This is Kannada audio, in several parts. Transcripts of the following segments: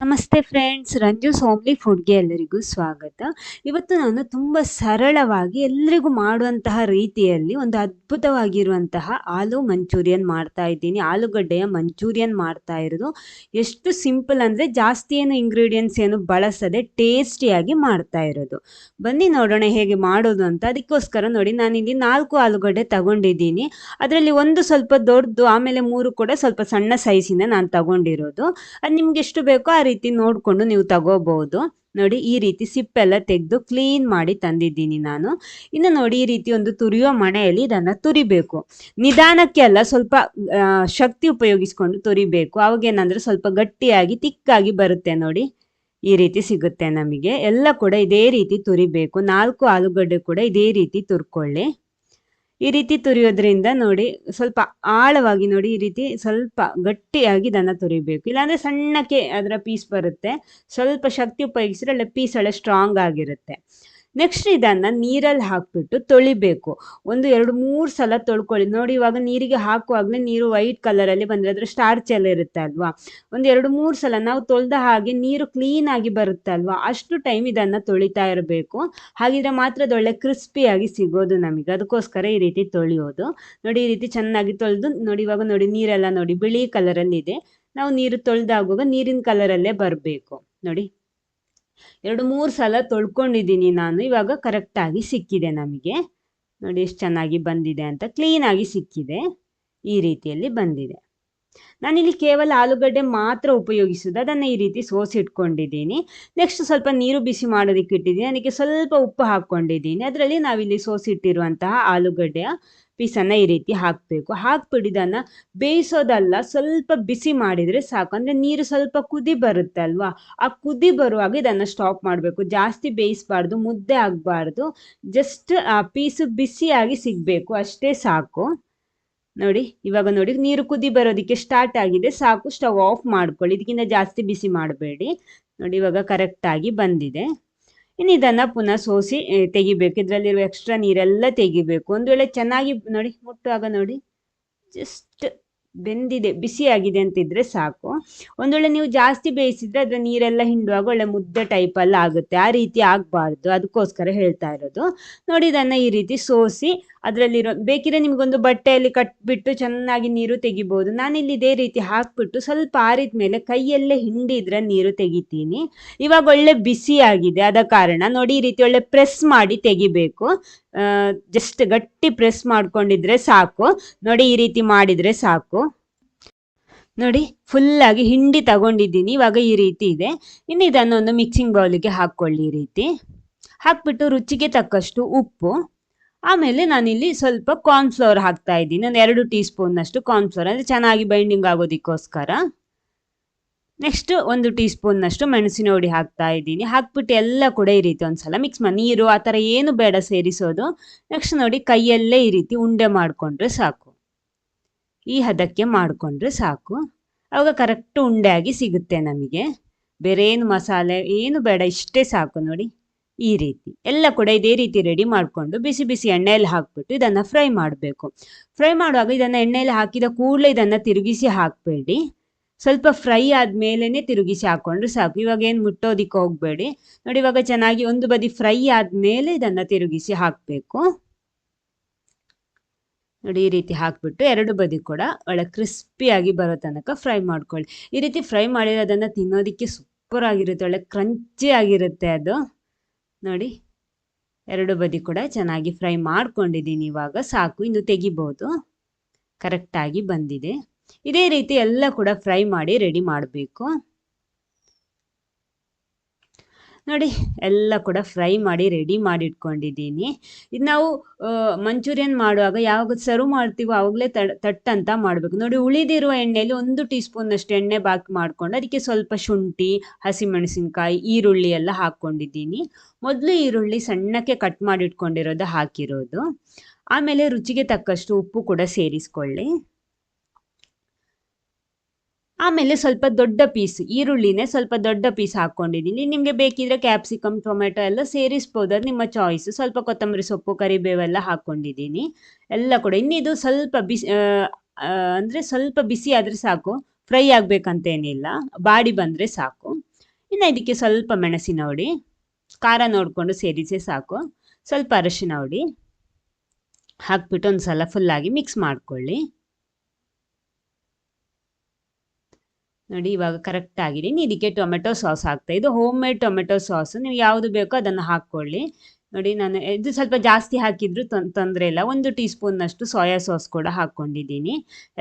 ನಮಸ್ತೆ ಫ್ರೆಂಡ್ಸ್ ರಂಜು ಸೋಮ್ಲಿ ಫುಡ್ಗೆ ಎಲ್ಲರಿಗೂ ಸ್ವಾಗತ. ಇವತ್ತು ನಾನು ತುಂಬ ಸರಳವಾಗಿ ಎಲ್ಲರಿಗೂ ಮಾಡುವಂತಹ ರೀತಿಯಲ್ಲಿ ಒಂದು ಅದ್ಭುತವಾಗಿರುವಂತಹ ಆಲೂ ಮಂಚೂರಿಯನ್ ಮಾಡ್ತಾ ಇದ್ದೀನಿ. ಆಲೂಗಡ್ಡೆಯ ಮಂಚೂರಿಯನ್ ಮಾಡ್ತಾ ಇರೋದು. ಎಷ್ಟು ಸಿಂಪಲ್ ಅಂದರೆ ಜಾಸ್ತಿ ಏನು ಇಂಗ್ರೀಡಿಯೆಂಟ್ಸ್ ಏನು ಬಳಸದೆ ಟೇಸ್ಟಿಯಾಗಿ ಮಾಡ್ತಾ ಇರೋದು. ಬನ್ನಿ ನೋಡೋಣ ಹೇಗೆ ಮಾಡೋದು ಅಂತ. ಅದಕ್ಕೋಸ್ಕರ ನೋಡಿ, ನಾನಿಲ್ಲಿ ನಾಲ್ಕು ಆಲೂಗಡ್ಡೆ ತಗೊಂಡಿದ್ದೀನಿ. ಅದರಲ್ಲಿ ಒಂದು ಸ್ವಲ್ಪ ದೊಡ್ಡದು ಆಮೇಲೆ ಮೂರು ಕೂಡ ಸ್ವಲ್ಪ ಸಣ್ಣ ಸೈಜಿಂದ ನಾನು ತಗೊಂಡಿರೋದು. ಅದು ನಿಮ್ಗೆ ಎಷ್ಟು ಬೇಕೋ ರೀತಿ ನೋಡಿಕೊಂಡು ನೀವು ತಗೋಬಹುದು. ನೋಡಿ, ಈ ರೀತಿ ಸಿಪ್ಪೆಲ್ಲ ತೆಗೆದು ಕ್ಲೀನ್ ಮಾಡಿ ತಂದಿದ್ದೀನಿ ನಾನು. ಇನ್ನು ನೋಡಿ, ಈ ರೀತಿ ಒಂದು ತುರಿಯೋ ಮಣೆಯಲ್ಲಿ ಇದನ್ನು ತುರಿಬೇಕು. ನಿಧಾನಕ್ಕೆ ಅಲ್ಲ ಸ್ವಲ್ಪ ಶಕ್ತಿ ಉಪಯೋಗಿಸ್ಕೊಂಡು ತುರಿಬೇಕು. ಅವಾಗ ಏನಂದ್ರೆ ಸ್ವಲ್ಪ ಗಟ್ಟಿಯಾಗಿ, ತಿಕ್ಕಾಗಿ ಬರುತ್ತೆ ನೋಡಿ. ಈ ರೀತಿ ಸಿಗುತ್ತೆ ನಮಗೆ. ಎಲ್ಲ ಕೂಡ ಇದೇ ರೀತಿ ತುರಿಬೇಕು. ನಾಲ್ಕು ಆಲೂಗಡ್ಡೆ ಕೂಡ ಇದೇ ರೀತಿ ತುರ್ಕೊಳ್ಳಿ. ಈ ರೀತಿ ತುರಿಯೋದ್ರಿಂದ ನೋಡಿ ಸ್ವಲ್ಪ ಆಳವಾಗಿ ನೋಡಿ ಈ ರೀತಿ ಸ್ವಲ್ಪ ಗಟ್ಟಿಯಾಗಿ ಇದನ್ನು ತುರಿಬೇಕು. ಇಲ್ಲಾಂದರೆ ಸಣ್ಣಕ್ಕೆ ಅದರ ಪೀಸ್ ಬರುತ್ತೆ. ಸ್ವಲ್ಪ ಶಕ್ತಿ ಉಪಯೋಗಿಸಿದ್ರೆ ಪೀಸ್ ಒಳ್ಳೆ ಸ್ಟ್ರಾಂಗ್ ಆಗಿರುತ್ತೆ. ನೆಕ್ಸ್ಟ್ ಇದನ್ನು ನೀರಲ್ಲಿ ಹಾಕ್ಬಿಟ್ಟು ತೊಳಿಬೇಕು. ಒಂದು ಎರಡು ಮೂರು ಸಲ ತೊಳ್ಕೊಳ್ಳಿ. ನೋಡಿ ಇವಾಗ ನೀರಿಗೆ ಹಾಕುವಾಗಲೇ ನೀರು ವೈಟ್ ಕಲರಲ್ಲಿ ಬಂದರೆ ಅದರ ಸ್ಟಾರ್ಚ್ ಎಲ್ಲ ಇರುತ್ತೆ ಅಲ್ವಾ? ಒಂದು ಎರಡು ಮೂರು ಸಲ ನಾವು ತೊಳೆದ ಹಾಗೆ ನೀರು ಕ್ಲೀನ್ ಆಗಿ ಬರುತ್ತೆ ಅಲ್ವಾ? ಅಷ್ಟು ಟೈಮ್ ಇದನ್ನು ತೊಳಿತಾ ಇರಬೇಕು. ಹಾಗಿದ್ರೆ ಮಾತ್ರ ಅದೊಳ್ಳೆ ಕ್ರಿಸ್ಪಿಯಾಗಿ ಸಿಗೋದು ನಮಗೆ. ಅದಕ್ಕೋಸ್ಕರ ಈ ರೀತಿ ತೊಳೆಯೋದು. ನೋಡಿ ಈ ರೀತಿ ಚೆನ್ನಾಗಿ ತೊಳೆದು ನೋಡಿ ಇವಾಗ ನೋಡಿ ನೀರೆಲ್ಲ ನೋಡಿ ಬಿಳಿ ಕಲರಲ್ಲಿ ಇದೆ. ನಾವು ನೀರು ತೊಳೆದಾಗುವಾಗ ನೀರಿನ ಕಲರಲ್ಲೇ ಬರಬೇಕು. ನೋಡಿ. ಎರಡು ಮೂರು ಸಲ ತೊಳ್ಕೊಂಡಿದ್ದೀನಿ ನಾನು. ಇವಾಗ ಕರೆಕ್ಟಾಗಿ ಸಿಕ್ಕಿದೆ ನಮಗೆ. ನೋಡಿ ಎಷ್ಟು ಚೆನ್ನಾಗಿ ಬಂದಿದೆ ಅಂತ. ಕ್ಲೀನಾಗಿ ಸಿಕ್ಕಿದೆ. ಈ ರೀತಿಯಲ್ಲಿ ಬಂದಿದೆ. ನಾನಿಲ್ಲಿ ಕೇವಲ ಆಲೂಗಡ್ಡೆ ಮಾತ್ರ ಉಪಯೋಗಿಸೋದು ಅದನ್ನು ಈ ರೀತಿ ಸೋಸಿಟ್ಕೊಂಡಿದ್ದೀನಿ. ನೆಕ್ಸ್ಟ್ ಸ್ವಲ್ಪ ನೀರು ಬಿಸಿ ಮಾಡೋದಕ್ಕೆ ಇಟ್ಟಿದ್ದೀನಿ. ಅದಕ್ಕೆ ಸ್ವಲ್ಪ ಉಪ್ಪು ಹಾಕ್ಕೊಂಡಿದ್ದೀನಿ. ಅದರಲ್ಲಿ ನಾವಿಲ್ಲಿ ಸೋಸಿಟ್ಟಿರುವಂತಹ ಆಲೂಗಡ್ಡೆಯ ಪೀಸನ್ನು ಈ ರೀತಿ ಹಾಕಬೇಕು. ಹಾಕ್ಬಿಟ್ಟು ಬೇಯಿಸೋದಲ್ಲ, ಸ್ವಲ್ಪ ಬಿಸಿ ಮಾಡಿದರೆ ಸಾಕು. ಅಂದರೆ ನೀರು ಸ್ವಲ್ಪ ಕುದಿ ಬರುತ್ತೆ ಅಲ್ವಾ ಆ ಕುದಿ ಬರುವಾಗ ಇದನ್ನು ಸ್ಟಾಪ್ ಮಾಡಬೇಕು. ಜಾಸ್ತಿ ಬೇಯಿಸಬಾರ್ದು, ಮುದ್ದೆ ಆಗಬಾರ್ದು. ಜಸ್ಟ್ ಆ ಪೀಸು ಬಿಸಿಯಾಗಿ ಸಿಗಬೇಕು. ಅಷ್ಟೇ ಸಾಕು. ನೋಡಿ, ಇವಾಗ ನೋಡಿ, ನೀರು ಕುದಿ ಬರೋದಕ್ಕೆ ಸ್ಟಾರ್ಟ್ ಆಗಿದೆ. ಸಾಕು ಸ್ಟವ್ ಆಫ್ ಮಾಡ್ಕೊಳ್ಳಿ. ಇದಕ್ಕಿಂತ ಜಾಸ್ತಿ ಬಿಸಿ ಮಾಡಬೇಡಿ. ನೋಡಿ, ಇವಾಗ ಕರೆಕ್ಟಾಗಿ ಬಂದಿದೆ. ಇನ್ನು ಇದನ್ನು ಪುನಃ ಸೋಸಿ ತೆಗಿಬೇಕು. ಇದರಲ್ಲಿರುವ ಎಕ್ಸ್ಟ್ರಾ ನೀರೆಲ್ಲ ತೆಗಿಬೇಕು. ಒಂದು ವೇಳೆ ಚೆನ್ನಾಗಿ, ನೋಡಿ ಮುಟ್ಟುವಾಗ ನೋಡಿ ಜಸ್ಟ್ ಬೆಂದಿದೆ ಬಿಸಿಯಾಗಿದೆ ಅಂತಿದ್ರೆ ಸಾಕು. ಒಂದೊಳ್ಳೆ ನೀವು ಜಾಸ್ತಿ ಬೇಯಿಸಿದ್ರೆ ಅದರ ನೀರೆಲ್ಲ ಹಿಂಡುವಾಗ ಒಳ್ಳೆ ಮುದ್ದೆ ಟೈಪಲ್ಲಿ ಆಗುತ್ತೆ. ಆ ರೀತಿ ಆಗ್ಬಾರ್ದು. ಅದಕ್ಕೋಸ್ಕರ ಹೇಳ್ತಾ ಇರೋದು. ನೋಡಿ ಇದನ್ನು ಈ ರೀತಿ ಸೋಸಿ ಅದರಲ್ಲಿರೋ, ಬೇಕಿದ್ರೆ ನಿಮಗೊಂದು ಬಟ್ಟೆಯಲ್ಲಿ ಕಟ್ಬಿಟ್ಟು ಚೆನ್ನಾಗಿ ನೀರು ತೆಗಿಬೋದು. ನಾನಿಲ್ಲಿ ಇದೇ ರೀತಿ ಹಾಕ್ಬಿಟ್ಟು ಸ್ವಲ್ಪ ಆರಿದ ಮೇಲೆ ಕೈಯಲ್ಲೇ ಹಿಂಡಿದ್ರೆ ನೀರು ತೆಗಿತೀನಿ. ಇವಾಗ ಒಳ್ಳೆ ಬಿಸಿಯಾಗಿದೆ ಆದ ಕಾರಣ ನೋಡಿ ಈ ರೀತಿ ಒಳ್ಳೆ ಪ್ರೆಸ್ ಮಾಡಿ ತೆಗಿಬೇಕು. ಜಸ್ಟ್ ಗಟ್ಟಿ ಪ್ರೆಸ್ ಮಾಡ್ಕೊಂಡಿದ್ರೆ ಸಾಕು. ನೋಡಿ ಈ ರೀತಿ ಮಾಡಿದ್ರೆ ಸಾಕು. ನೋಡಿ ಫುಲ್ಲಾಗಿ ಹಿಂಡಿ ತಗೊಂಡಿದ್ದೀನಿ. ಇವಾಗ ಈ ರೀತಿ ಇದೆ. ಇನ್ನು ಇದನ್ನು ಒಂದು ಮಿಕ್ಸಿಂಗ್ ಬೌಲಿಗೆ ಹಾಕ್ಕೊಳ್ಳಿ ಈ ರೀತಿ. ಹಾಕ್ಬಿಟ್ಟು ರುಚಿಗೆ ತಕ್ಕಷ್ಟು ಉಪ್ಪು. ಆಮೇಲೆ ನಾನಿಲ್ಲಿ ಸ್ವಲ್ಪ ಕಾರ್ನ್ಫ್ಲವರ್ ಹಾಕ್ತಾ ಇದ್ದೀನಿ. ಒಂದು ಎರಡು ಟೀ ಸ್ಪೂನ್ನಷ್ಟು ಕಾರ್ನ್ಫ್ಲವರ್ ಅಂದರೆ ಚೆನ್ನಾಗಿ ಬೈಂಡಿಂಗ್ ಆಗೋದಕ್ಕೋಸ್ಕರ. ನೆಕ್ಸ್ಟ್ ಒಂದು ಟೀ ಸ್ಪೂನ್ನಷ್ಟು ಮೆಣಸಿನ ಹುಡಿ ಹಾಕ್ತಾ ಇದ್ದೀನಿ. ಹಾಕ್ಬಿಟ್ಟು ಎಲ್ಲ ಕೂಡ ಈ ರೀತಿ ಒಂದ್ಸಲ ಮಿಕ್ಸ್ ಮಾಡಿ ನೀರು ಆ ಥರ ಏನು ಬೇಡ ಸೇರಿಸೋದು. ನೆಕ್ಸ್ಟ್ ನೋಡಿ ಕೈಯಲ್ಲೇ ಈ ರೀತಿ ಉಂಡೆ ಮಾಡಿಕೊಂಡ್ರೆ ಸಾಕು. ಈ ಹದಕ್ಕೆ ಮಾಡಿಕೊಂಡ್ರೆ ಸಾಕು. ಅವಾಗ ಕರೆಕ್ಟ್ ಆಗಿ ಸಿಗುತ್ತೆ ನಮಗೆ. ಬೇರೆ ಏನು ಮಸಾಲೆ, ಏನು ಬೇಡ, ಇಷ್ಟೇ ಸಾಕು ನೋಡಿ. ಈ ರೀತಿ. ಎಲ್ಲ ಕೂಡ ಇದೇ ರೀತಿ ರೆಡಿ ಮಾಡಿಕೊಂಡು ಬಿಸಿ ಬಿಸಿ ಎಣ್ಣೆಯಲ್ಲಿ ಹಾಕ್ಬಿಟ್ಟು ಇದನ್ನು ಫ್ರೈ ಮಾಡಬೇಕು. ಫ್ರೈ ಮಾಡುವಾಗ ಇದನ್ನು ಎಣ್ಣೆಯಲ್ಲಿ ಹಾಕಿದ ಕೂಡಲೇ ಇದನ್ನು ತಿರುಗಿಸಿ ಹಾಕಬೇಡಿ. ಸ್ವಲ್ಪ ಫ್ರೈ ಆದಮೇಲೆ ತಿರುಗಿಸಿ ಹಾಕ್ಕೊಂಡ್ರೆ ಸಾಕು. ಇವಾಗ ಏನು ಮುಟ್ಟೋದಿಕ್ಕೆ ಹೋಗಬೇಡಿ. ನೋಡಿ ಇವಾಗ ಚೆನ್ನಾಗಿ ಒಂದು ಬದಿ ಫ್ರೈ ಆದಮೇಲೆ ಇದನ್ನು ತಿರುಗಿಸಿ ಹಾಕಬೇಕು. ನೋಡಿ, ಈ ರೀತಿ ಹಾಕ್ಬಿಟ್ಟು ಎರಡು ಬದಿ ಕೂಡ ಒಳ್ಳೆ ಕ್ರಿಸ್ಪಿಯಾಗಿ ಬರೋ ತನಕ ಫ್ರೈ ಮಾಡ್ಕೊಳ್ಳಿ. ಈ ರೀತಿ ಫ್ರೈ ಮಾಡಿರೋದನ್ನು ತಿನ್ನೋದಕ್ಕೆ ಸೂಪರ್ ಆಗಿರುತ್ತೆ, ಒಳ್ಳೆ ಕ್ರಂಚಿ ಆಗಿರುತ್ತೆ ಅದು. ನೋಡಿ, ಎರಡು ಬದಿ ಕೂಡ ಚೆನ್ನಾಗಿ ಫ್ರೈ ಮಾಡ್ಕೊಂಡಿದ್ದೀನಿ ಇವಾಗ, ಸಾಕು, ಇನ್ನು ತೆಗಿಬೋದು. ಕರೆಕ್ಟಾಗಿ ಬಂದಿದೆ. ಇದೇ ರೀತಿ ಎಲ್ಲ ಕೂಡ ಫ್ರೈ ಮಾಡಿ ರೆಡಿ ಮಾಡಬೇಕು. ನೋಡಿ, ಎಲ್ಲ ಕೂಡ ಫ್ರೈ ಮಾಡಿ ರೆಡಿ ಮಾಡಿ ಇಟ್ಕೊಂಡಿದ್ದೀನಿ ಇದು ನಾವು ಮಂಚೂರಿಯನ್ ಮಾಡುವಾಗ ಯಾವಾಗ ಸರ್ವ್ ಮಾಡ್ತೀವೋ ಆವಾಗಲೇ ತಟ್ ಅಂತ ಮಾಡಬೇಕು. ನೋಡಿ, ಉಳಿದಿರುವ ಎಣ್ಣೆಯಲ್ಲಿ ಒಂದು ಟೀ ಸ್ಪೂನಷ್ಟು ಎಣ್ಣೆ ಬಾಕಿ ಮಾಡಿಕೊಂಡು ಅದಕ್ಕೆ ಸ್ವಲ್ಪ ಶುಂಠಿ, ಹಸಿಮೆಣಸಿನ್ಕಾಯಿ, ಈರುಳ್ಳಿ ಎಲ್ಲ ಹಾಕ್ಕೊಂಡಿದ್ದೀನಿ. ಮೊದಲು ಈರುಳ್ಳಿ ಸಣ್ಣಕ್ಕೆ ಕಟ್ ಮಾಡಿ ಇಟ್ಕೊಂಡಿರೋದು ಹಾಕಿರೋದು. ಆಮೇಲೆ ರುಚಿಗೆ ತಕ್ಕಷ್ಟು ಉಪ್ಪು ಕೂಡ ಸೇರಿಸ್ಕೊಳ್ಳಿ. ಆಮೇಲೆ ಸ್ವಲ್ಪ ದೊಡ್ಡ ಪೀಸ್ ಈರುಳ್ಳಿನೇ ಸ್ವಲ್ಪ ದೊಡ್ಡ ಪೀಸ್ ಹಾಕ್ಕೊಂಡಿದ್ದೀನಿ. ನಿಮಗೆ ಬೇಕಿದ್ರೆ ಕ್ಯಾಪ್ಸಿಕಮ್ ಟೊಮೆಟೊ ಎಲ್ಲ ಸೇರಿಸ್ಬೋದು. ಅದು ನಿಮ್ಮ ಚಾಯ್ಸ್ ಸ್ವಲ್ಪ ಕೊತ್ತಂಬರಿ ಸೊಪ್ಪು, ಕರಿಬೇವೆಲ್ಲ ಹಾಕ್ಕೊಂಡಿದ್ದೀನಿ. ಎಲ್ಲ ಕೂಡ. ಇನ್ನಿದು ಸ್ವಲ್ಪ ಬಿಸಿ ಅಂದರೆ ಸ್ವಲ್ಪ ಬಿಸಿ ಆದರೆ ಸಾಕು. ಫ್ರೈ ಆಗಬೇಕಂತೇನಿಲ್ಲ. ಬಾಡಿ ಬಂದರೆ ಸಾಕು. ಇನ್ನು ಇದಕ್ಕೆ ಸ್ವಲ್ಪ ಮೆಣಸಿನ ಹುಡಿ, ಖಾರ ನೋಡಿಕೊಂಡು ಸೇರಿಸಿ ಸಾಕು. ಸ್ವಲ್ಪ ಅರಶಿನ ಹುಡಿ, ಹಾಕ್ಬಿಟ್ಟು ಒಂದು ಸಲ ಫುಲ್ಲಾಗಿ ಮಿಕ್ಸ್ ಮಾಡ್ಕೊಳ್ಳಿ. ನೋಡಿ, ಇವಾಗ ಕರೆಕ್ಟ್ ಆಗಿದೆ. ಇದಕ್ಕೆ ಟೊಮೆಟೊ ಸಾಸ್ ಹಾಕ್ತಾ ಇದು ಹೋಮ್ ಮೇಡ್ ಟೊಮೆಟೊ ಸಾಸ್. ನೀವು ಯಾವುದು ಬೇಕೋ ಅದನ್ನು ಹಾಕ್ಕೊಳ್ಳಿ. ನೋಡಿ, ನಾನು ಇದು ಸ್ವಲ್ಪ ಜಾಸ್ತಿ ಹಾಕಿದ್ರು ತೊಂದರೆ ಇಲ್ಲ. ಒಂದು ಟೀ ಸ್ಪೂನ್ನಷ್ಟು ಸೋಯಾ ಸಾಸ್ ಕೂಡ ಹಾಕ್ಕೊಂಡಿದ್ದೀನಿ.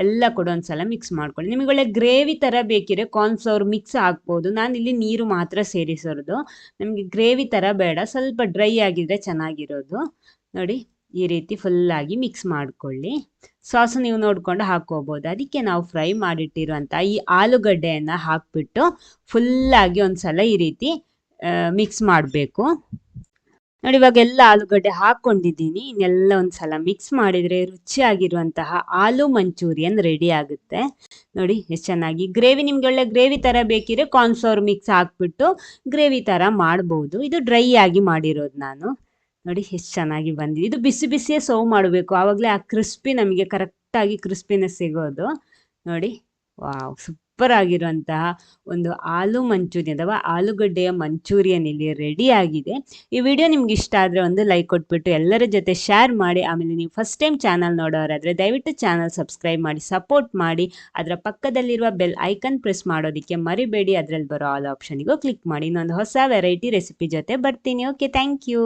ಎಲ್ಲ ಕೂಡ ಒಂದು ಸಲ ಮಿಕ್ಸ್ ಮಾಡ್ಕೊಳ್ಳಿ. ನಿಮಗೆ ಒಳ್ಳೆ ಗ್ರೇವಿ ಥರ ಬೇಕಿದ್ರೆ ಕಾರ್ನ್ಫ್ಲವರ್ ಮಿಕ್ಸ್ ಹಾಕ್ಬೋದು. ಇಲ್ಲಿ ನೀರು ಮಾತ್ರ ಸೇರಿಸೋದು. ನಮಗೆ ಗ್ರೇವಿ ಥರ ಬೇಡ. ಸ್ವಲ್ಪ ಡ್ರೈ ಆಗಿದ್ರೆ ಚೆನ್ನಾಗಿರೋದು. ನೋಡಿ. ಈ ರೀತಿ ಫುಲ್ಲಾಗಿ ಮಿಕ್ಸ್ ಮಾಡ್ಕೊಳ್ಳಿ. ಸಾಸ್ ನೀವು ನೋಡಿಕೊಂಡು ಹಾಕ್ಕೋಬೋದು. ಅದಕ್ಕೆ ನಾವು ಫ್ರೈ ಮಾಡಿಟ್ಟಿರುವಂಥ ಈ ಆಲೂಗಡ್ಡೆಯನ್ನು ಹಾಕ್ಬಿಟ್ಟು ಫುಲ್ಲಾಗಿ ಒಂದು ಸಲ ಈ ರೀತಿ ಮಿಕ್ಸ್ ಮಾಡಬೇಕು. ನೋಡಿ ಇವಾಗ ಎಲ್ಲ ಆಲೂಗಡ್ಡೆ ಹಾಕ್ಕೊಂಡಿದ್ದೀನಿ. ಇನ್ನೆಲ್ಲ ಒಂದು ಸಲ ಮಿಕ್ಸ್ ಮಾಡಿದರೆ ರುಚಿಯಾಗಿರುವಂತಹ ಆಲೂ ಮಂಚೂರಿಯನ್ ರೆಡಿ ಆಗುತ್ತೆ. ನೋಡಿ ಎಷ್ಟು ಚೆನ್ನಾಗಿ ಗ್ರೇವಿ ನಿಮ್ಗೆ ಒಳ್ಳೆ ಗ್ರೇವಿ ಥರ ಬೇಕಿದ್ರೆ ಕಾರ್ನ್ಫ್ಲವರ್ ಮಿಕ್ಸ್ ಹಾಕ್ಬಿಟ್ಟು ಗ್ರೇವಿ ಥರ ಮಾಡ್ಬೋದು. ಇದು ಡ್ರೈ ಆಗಿ ಮಾಡಿರೋದು ನಾನು. ನೋಡಿ ಎಷ್ಟು ಚೆನ್ನಾಗಿ ಬಂದಿದೆ. ಇದು ಬಿಸಿ ಬಿಸಿಯೇ ಸರ್ವ್ ಮಾಡಬೇಕು. ಆವಾಗಲೇ ಆ ಕ್ರಿಸ್ಪಿ ನಮಗೆ ಕರೆಕ್ಟಾಗಿ ಕ್ರಿಸ್ಪಿನೆಸ್ ಸಿಗೋದು. ನೋಡಿ, ವಾವ್ ಸೂಪರ್ ಆಗಿರುವಂತಹ ಒಂದು ಆಲೂ ಮಂಚೂರಿಯನ್ ಅಥವಾ ಆಲೂಗಡ್ಡೆಯ ಮಂಚೂರಿಯನ್ ಇಲ್ಲಿ ರೆಡಿ ಆಗಿದೆ. ಈ ವಿಡಿಯೋ ನಿಮ್ಗೆ ಇಷ್ಟ ಆದರೆ ಒಂದು ಲೈಕ್ ಕೊಟ್ಬಿಟ್ಟು ಎಲ್ಲರ ಜೊತೆ ಶೇರ್ ಮಾಡಿ. ಆಮೇಲೆ ನೀವು ಫಸ್ಟ್ ಟೈಮ್ ಚಾನಲ್ ನೋಡೋರಾದರೆ ದಯವಿಟ್ಟು ಚಾನಲ್ ಸಬ್ಸ್ಕ್ರೈಬ್ ಮಾಡಿ ಸಪೋರ್ಟ್ ಮಾಡಿ. ಅದರ ಪಕ್ಕದಲ್ಲಿರುವ ಬೆಲ್ ಐಕನ್ ಪ್ರೆಸ್ ಮಾಡೋದಕ್ಕೆ ಮರಿಬೇಡಿ. ಅದರಲ್ಲಿ ಬರೋ ಆಲ್ ಆಪ್ಷನಿಗೂ ಕ್ಲಿಕ್ ಮಾಡಿ. ಇನ್ನೊಂದು ಹೊಸ ವೆರೈಟಿ ರೆಸಿಪಿ ಜೊತೆ ಬರ್ತೀನಿ. Okay thank you